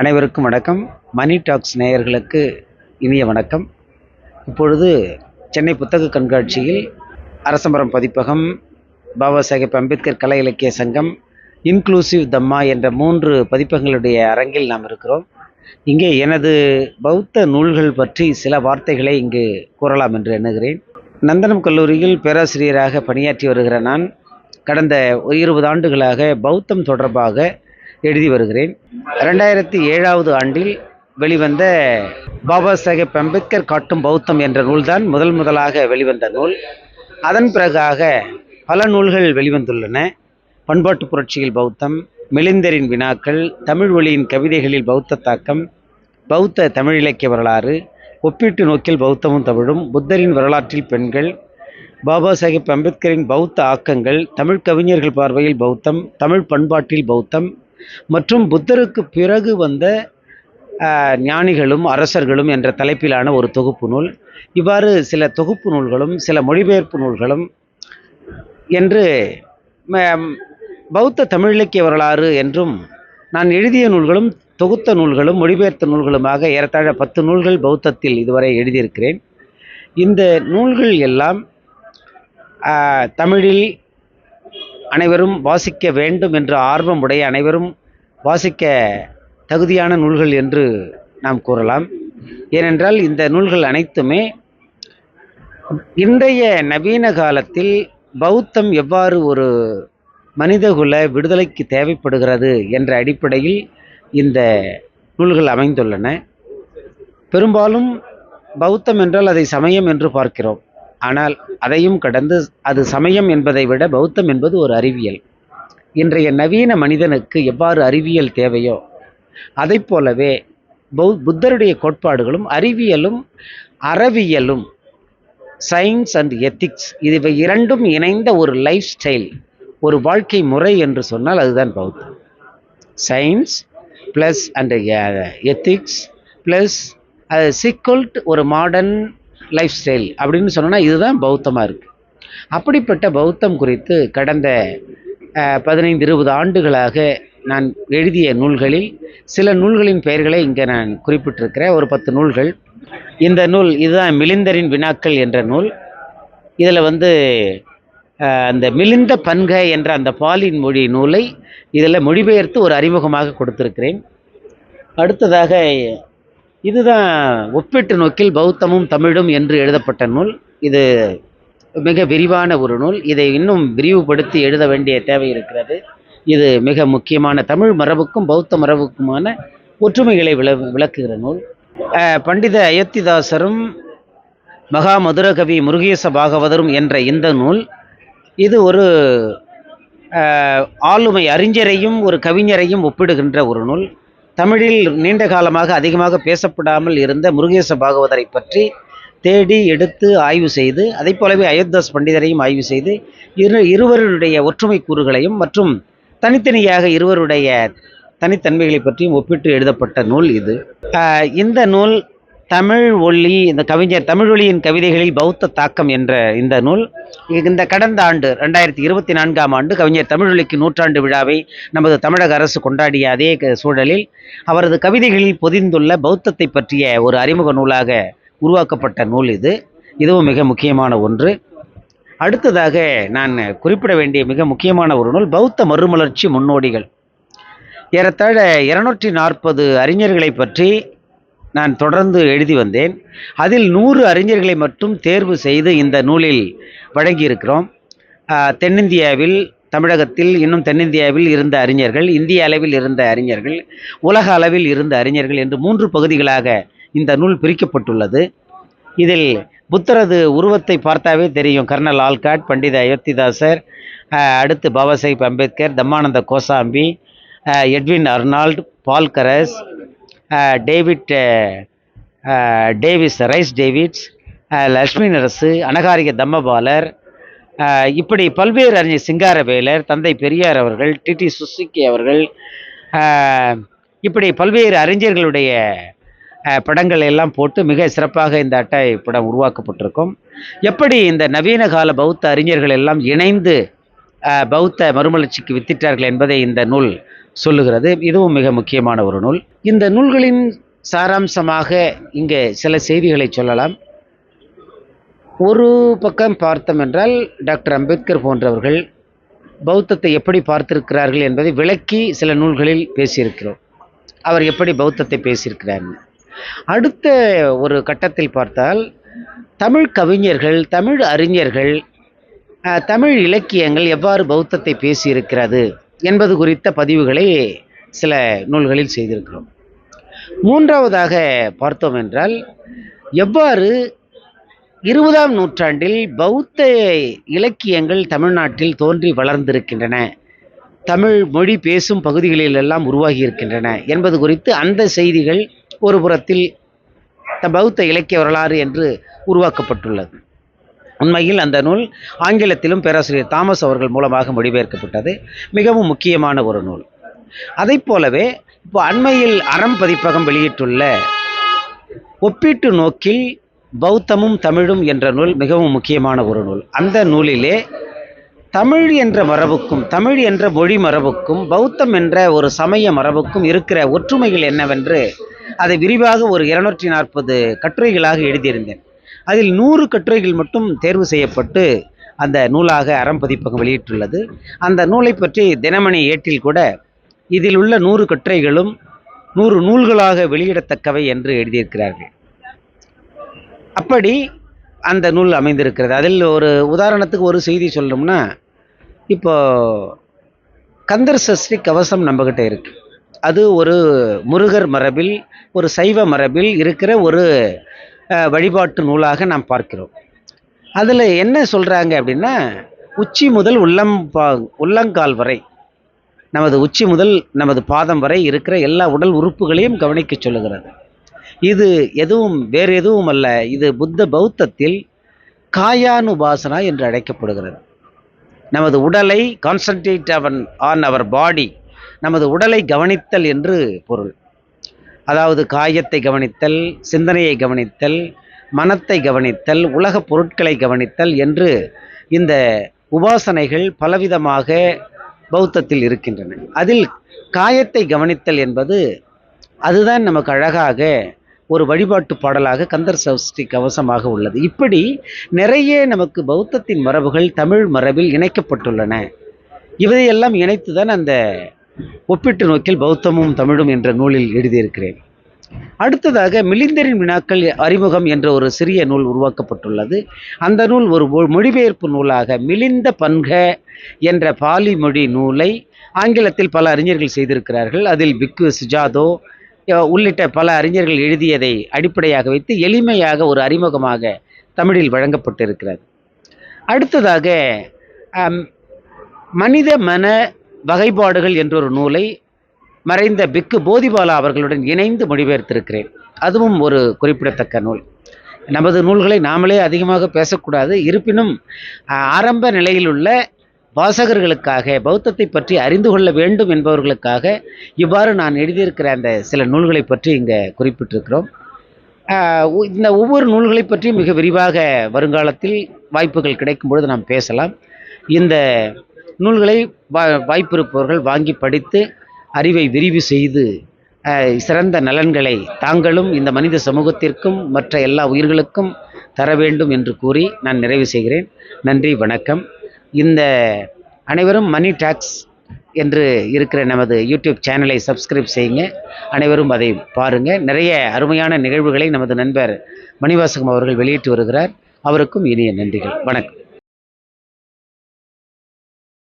அனைவருக்கும் வணக்கம். மணி டாக்ஸ் நேயர்களுக்கு இனிய வணக்கம். இப்பொழுது சென்னை புத்தக கண்காட்சியில் அரசமரம் பதிப்பகம் பாபா சாஹேப் அம்பேத்கர் கலை இலக்கிய சங்கம் இன்க்ளூசிவ் தம்மா என்ற மூன்று பதிப்பகங்களுடைய அரங்கில் நாம் இருக்கிறோம். இங்கே எனது பௌத்த நூல்கள் பற்றி சில வார்த்தைகளை இங்கு கூறலாம் என்று எண்ணுகிறேன். நந்தனம் கல்லூரியில் பேராசிரியராக பணியாற்றி வருகிற நான் கடந்த ஒரு இருபது ஆண்டுகளாக பௌத்தம் தொடர்பாக எழுதி வருகிறேன். ரெண்டாயிரத்தி ஏழாவது ஆண்டில் வெளிவந்த பாபா சாஹேப் அம்பேத்கர் காட்டும் பௌத்தம் என்ற நூல்தான் முதல் முதலாக வெளிவந்த நூல். அதன் பிறகாக பல நூல்கள் வெளிவந்துள்ளன. பண்பாட்டு புரட்சியில் பௌத்தம் மிளிந்தரின் வினாக்கள் தமிழ் ஒளியின் கவிதைகளில் பௌத்த தாக்கம் பௌத்த தமிழ் இலக்கிய வரலாறு ஒப்பீட்டு நோக்கில் பௌத்தமும் தமிழும் புத்தரின் வரலாற்றில் பெண்கள் பாபா சாஹேப் அம்பேத்கரின் பௌத்த ஆக்கங்கள் தமிழ் கவிஞர்கள் பார்வையில் பௌத்தம் தமிழ் பண்பாட்டில் பௌத்தம் மற்றும் புத்தருக்கு பிறகு வந்த ஞானிகளும் அரசர்களும் என்ற தலைப்பிலான ஒரு தொகுப்பு நூல். இவ்வாறு சில தொகுப்பு நூல்களும் சில மொழிபெயர்ப்பு நூல்களும் என்று பௌத்த தமிழ் இலக்கிய வரலாறு என்றும் நான் எழுதிய நூல்களும் தொகுத்த நூல்களும் மொழிபெயர்த்த நூல்களுமாக ஏறத்தாழ பத்து நூல்கள் பௌத்தத்தில் இதுவரை எழுதியிருக்கிறேன். இந்த நூல்கள் எல்லாம் தமிழில் அனைவரும் வாசிக்க வேண்டும் என்ற ஆர்வம் உடைய அனைவரும் வாசிக்க தகுதியான நூல்கள் என்று நாம் கூறலாம். ஏனென்றால் இந்த நூல்கள் அனைத்துமே இன்றைய நவீன காலத்தில் பௌத்தம் எவ்வாறு ஒரு மனிதகுல விடுதலைக்கு தேவைப்படுகிறது என்ற அடிப்படையில் இந்த நூல்கள் அமைந்துள்ளன. பெரும்பாலும் பௌத்தம் என்றால் அதை சமயம் என்று பார்க்கிறோம். ஆனால் அதையும் கடந்து அது சமயம் என்பதை விட பௌத்தம் என்பது ஒரு அறிவியல். இன்றைய நவீன மனிதனுக்கு எவ்வாறு அறிவியல் தேவையோ அதைப் போலவே பௌ புத்தருடைய கோட்பாடுகளும் அறிவியலும் அறவியலும் சயின்ஸ் அண்ட் எத்திக்ஸ் இவை இரண்டும் இணைந்த ஒரு லைஃப் ஸ்டைல் ஒரு வாழ்க்கை முறை என்று சொன்னால் அதுதான் பௌத்தம். Science plus and ethics plus அது சிக்கல்ட் ஒரு மாடர்ன் லைஃப் ஸ்டைல் அப்படின்னு சொன்னோன்னா இதுதான் பௌத்தமாக இருக்குது அப்படிப்பட்ட பௌத்தம் குறித்து கடந்த பதினைந்து இருபது ஆண்டுகளாக நான் எழுதிய நூல்களில் சில நூல்களின் பெயர்களை இங்கே நான் குறிப்பிட்டிருக்கிறேன். ஒரு பத்து நூல்கள். இந்த நூல் இதுதான் மிலிந்தரின் வினாக்கள் என்ற நூல். இதில் வந்து அந்த மிலிந்த பன்க என்ற அந்த பாலின் மொழி நூலை இதில் மொழிபெயர்த்து ஒரு அறிமுகமாக கொடுத்திருக்கிறேன். அடுத்ததாக இதுதான் ஒப்பீட்டு நோக்கில் பௌத்தமும் தமிழும் என்று எழுதப்பட்ட நூல். இது மிக விரிவான ஒரு நூல். இதை இன்னும் விரிவுபடுத்தி எழுத வேண்டிய தேவை இருக்கிறது. இது மிக முக்கியமான தமிழ் மரபுக்கும் பௌத்த மரபுக்குமான ஒற்றுமைகளை விள விளக்குகிற நூல். பண்டித அயோத்திதாசரும் மகா மதுரகவி முருகேச பாகவதரும் என்ற இந்த நூல் இது ஒரு ஆளுமை அறிஞரையும் ஒரு கவிஞரையும் ஒப்பிடுகின்ற ஒரு நூல். தமிழில் நீண்ட காலமாக அதிகமாக பேசப்படாமல் இருந்த முருகேச பாகவதரை பற்றி தேடி எடுத்து ஆய்வு செய்து அதைப் போலவே அயோத்தாஸ் பண்டிதரையும் ஆய்வு செய்து இரு இருவருடைய ஒற்றுமை கூறுகளையும் மற்றும் தனித்தனியாக இருவருடைய தனித்தன்மைகளை பற்றியும் ஒப்பிட்டு எழுதப்பட்ட நூல் இது. இந்த நூல் தமிழ் ஒளி இந்த கவிஞர் தமிழ் ஒளியின் கவிதைகளில் பௌத்த தாக்கம் என்ற இந்த நூல் இந்த கடந்த ஆண்டு ரெண்டாயிரத்தி இருபத்தி நான்காம் ஆண்டு கவிஞர் தமிழொலிக்கு நூற்றாண்டு விழாவை நமது தமிழக அரசு கொண்டாடிய அதே க- சூழலில் அவரது கவிதைகளில் பொதிந்துள்ள பௌத்தத்தை பற்றிய ஒரு அறிமுக நூலாக உருவாக்கப்பட்ட நூல் இது. இதுவும் மிக முக்கியமான ஒன்று. அடுத்ததாக நான் குறிப்பிட வேண்டிய மிக முக்கியமான ஒரு நூல் பௌத்த மறுமலர்ச்சி முன்னோடிகள். ஏறத்தாழ இருநூற்றி நாற்பது அறிஞர்களை பற்றி நான் தொடர்ந்து எழுதி வந்தேன். அதில் நூறு அறிஞர்களை மட்டும் தேர்வு செய்து இந்த நூலில் வழங்கியிருக்கிறோம். தென்னிந்தியாவில் தமிழகத்தில் இன்னும் தென்னிந்தியாவில் இருந்த அறிஞர்கள் இந்திய அளவில் இருந்த அறிஞர்கள் உலக அளவில் இருந்த அறிஞர்கள் என்று மூன்று பகுதிகளாக இந்த நூல் பிரிக்கப்பட்டுள்ளது. இதில் புத்தரது உருவத்தை பார்த்தாவே தெரியும். கர்னல் ஆல்காட் பண்டித அயோத்திதாசர் அடுத்து Baba Saheb Ambedkar Dhammananda Kosambi Edwin Arnold Paul Carus David Davis Rhys Davids Lakshmi Narasu Anagarika Dhammapala இப்படி பல்வேறு அறிஞர் சிங்காரவேலர் தந்தை பெரியார் அவர்கள் டிடி சுசுக்கி அவர்கள் இப்படி பல்வேறு அறிஞர்களுடைய படங்கள் எல்லாம் போட்டு மிக சிறப்பாக இந்த அட்டை படம் உருவாக்கப்பட்டிருக்கும். எப்படி இந்த நவீன கால பௌத்த அறிஞர்கள் எல்லாம் இணைந்து பௌத்த மறுமலர்ச்சிக்கு வித்திட்டார்கள் என்பதை இந்த நூல். சொல்லுகிறது. இதுவும் மிக முக்கியமான ஒரு நூல். இந்த நூல்களின் சாராம்சமாக இங்கே சில செய்திகளை சொல்லலாம். ஒரு பக்கம் பார்த்தோம் என்றால் டாக்டர் அம்பேத்கர் போன்றவர்கள் பௌத்தத்தை எப்படி பார்த்திருக்கிறார்கள் என்பதை விளக்கி சில நூல்களில் பேசியிருக்கிறோம். அவர் எப்படி பௌத்தத்தை பேசியிருக்கிறார்? அடுத்த ஒரு கட்டத்தில் பார்த்தால் தமிழ் கவிஞர்கள் தமிழ் அறிஞர்கள் தமிழ் இலக்கியங்கள் எவ்வாறு பௌத்தத்தை பேசியிருக்கிறது? என்பது குறித்த பதிவுகளை சில நூல்களில் செய்திருக்கிறோம். மூன்றாவதாக பார்த்தோம் என்றால் எவ்வாறு இருபதாம் நூற்றாண்டில் பௌத்த இலக்கியங்கள் தமிழ்நாட்டில் தோன்றி வளர்ந்திருக்கின்றன தமிழ் மொழி பேசும் பகுதிகளிலெல்லாம் உருவாகி இருக்கின்றன என்பது குறித்து அந்த செய்திகள் ஒரு புறத்தில் பௌத்த இலக்கிய வரலாறு என்று உருவாக்கப்பட்டுள்ளது. உண்மையில் அந்த நூல் ஆங்கிலத்திலும் பேராசிரியர் தாமஸ் அவர்கள் மூலமாக மொழிபெயர்க்கப்பட்டது மிகவும் முக்கியமான ஒரு நூல். அதைப் போலவே இப்போ அண்மையில் அறம் பதிப்பகம் வெளியிட்டுள்ள ஒப்பீட்டு நோக்கில் பௌத்தமும் தமிழும் என்ற நூல் மிகவும் முக்கியமான ஒரு நூல். அந்த நூலிலே தமிழ் என்ற மரபுக்கும் தமிழ் என்ற மொழி மரபுக்கும் பௌத்தம் என்ற ஒரு சமய மரபுக்கும் இருக்கிற ஒற்றுமைகள் என்னவென்று அதை விரிவாக ஒரு இருநூற்றி நாற்பது கட்டுரைகளாக எழுதியிருந்தேன். அதில் நூறு கட்டுரைகள் மட்டும் தேர்வு செய்யப்பட்டு அந்த நூலாக அறம் பதிப்பகம் வெளியிட்டுள்ளது. அந்த நூலை பற்றி தினமணி ஏட்டில் கூட இதில் உள்ள நூறு கட்டுரைகளும் நூறு நூல்களாக வெளியிடத்தக்கவை என்று எழுதியிருக்கிறார்கள். அப்படி அந்த நூல் அமைந்திருக்கிறது. அதில் ஒரு உதாரணத்துக்கு ஒரு செய்தி சொல்லணும்னா இப்போ கந்தர் சஷ்டி கவசம் நம்மக்கிட்ட இருக்கு. அது ஒரு முருகர் மரபில் ஒரு சைவ மரபில் இருக்கிற ஒரு வழிபாட்டு நூலாக நாம் பார்க்கிறோம். அதில் என்ன சொல்கிறாங்க அப்படின்னா உச்சி முதல் உள்ளம் பா உள்ளங்கால் வரை நமது உச்சி முதல் நமது பாதம் வரை இருக்கிற எல்லா உடல் உறுப்புகளையும் கவனிக்க சொல்லுகிறது. இது எதுவும் வேறு எதுவும் அல்ல இது புத்த பௌத்தத்தில் காயானுபாசனா என்று அழைக்கப்படுகிறது. நமது உடலை கான்சன்ட்ரேட் அவன் ஆன் அவர் பாடி நமது உடலை கவனித்தல் என்று பொருள். அதாவது காயத்தை கவனித்தல் சிந்தனையை கவனித்தல் மனத்தை கவனித்தல் உலகப் பொருட்களை கவனித்தல் என்று இந்த உபாசனைகள் பலவிதமாக பௌத்தத்தில் இருக்கின்றன. அதில் காயத்தை கவனித்தல் என்பது அதுதான் நமக்கு அழகாக ஒரு வழிபாட்டு பாடலாக கந்தர் சஷ்டி கவசமாக உள்ளது. இப்படி நிறைய நமக்கு பௌத்தத்தின் மரபுகள் தமிழ் மரபில் இணைக்கப்பட்டுள்ளன. இவையெல்லாம் இணைத்துதான் அந்த ஒப்பிட்டு நோக்கில் பௌத்தமும் தமிழும் என்ற நூலில் எழுதியிருக்கிறேன். அடுத்ததாக மிலிந்தரின் வினாக்கள் அறிமுகம் என்ற ஒரு சிறிய நூல் உருவாக்கப்பட்டுள்ளது. அந்த நூல் ஒரு மொ- மொழிபெயர்ப்பு நூலாக மிலிந்த பன்க என்ற பாலி மொழி நூலை ஆங்கிலத்தில் பல அறிஞர்கள் செய்திருக்கிறார்கள். அதில் பிக்கு சுஜாதோ உள்ளிட்ட பல அறிஞர்கள் எழுதியதை அடிப்படையாக வைத்து எளிமையாக ஒரு அறிமுகமாக தமிழில் வழங்கப்பட்டிருக்கிறது. அடுத்ததாக மனித மன வகைப்பாடுகள் என்றொரு நூலை மறைந்த பிக்கு போதிபாலா அவர்களுடன் இணைந்து மொழிபெயர்த்திருக்கிறேன். அதுவும் ஒரு குறிப்பிடத்தக்க நூல். நமது நூல்களை நாமளே அதிகமாக பேசக்கூடாது. இருப்பினும் ஆரம்ப நிலையில் உள்ள வாசகர்களுக்காக பௌத்தத்தை பற்றி அறிந்து கொள்ள வேண்டும் என்பவர்களுக்காக இவ்வாறு நான் எழுதியிருக்கிற அந்த சில நூல்களை பற்றி இங்கே குறிப்பிட்டிருக்கிறோம். இந்த ஒவ்வொரு நூல்களை பற்றி மிக விரிவாக வருங்காலத்தில் வாய்ப்புகள் கிடைக்கும் பொழுது நாம் பேசலாம். இந்த நூல்களை வா வாய்ப்பிருப்பவர்கள் வாங்கி படித்து அறிவை விரிவு செய்து சிறந்த நலன்களை தாங்களும் இந்த மனித சமூகத்திற்கும் மற்ற எல்லா உயிர்களுக்கும் தர வேண்டும் என்று கூறி நான் நிறைவு செய்கிறேன். நன்றி வணக்கம். இந்த அனைவரும் மணி டாக்ஸ் என்று இருக்கிற நமது யூடியூப் சேனலை சப்ஸ்கிரைப் செய்யுங்க. அனைவரும் அதை பாருங்கள் நிறைய அருமையான நிகழ்வுகளை நமது நண்பர் மணிவாசகம் அவர்கள் வெளியிட்டு வருகிறார். அவருக்கும் இனிய நன்றிகள். வணக்கம்.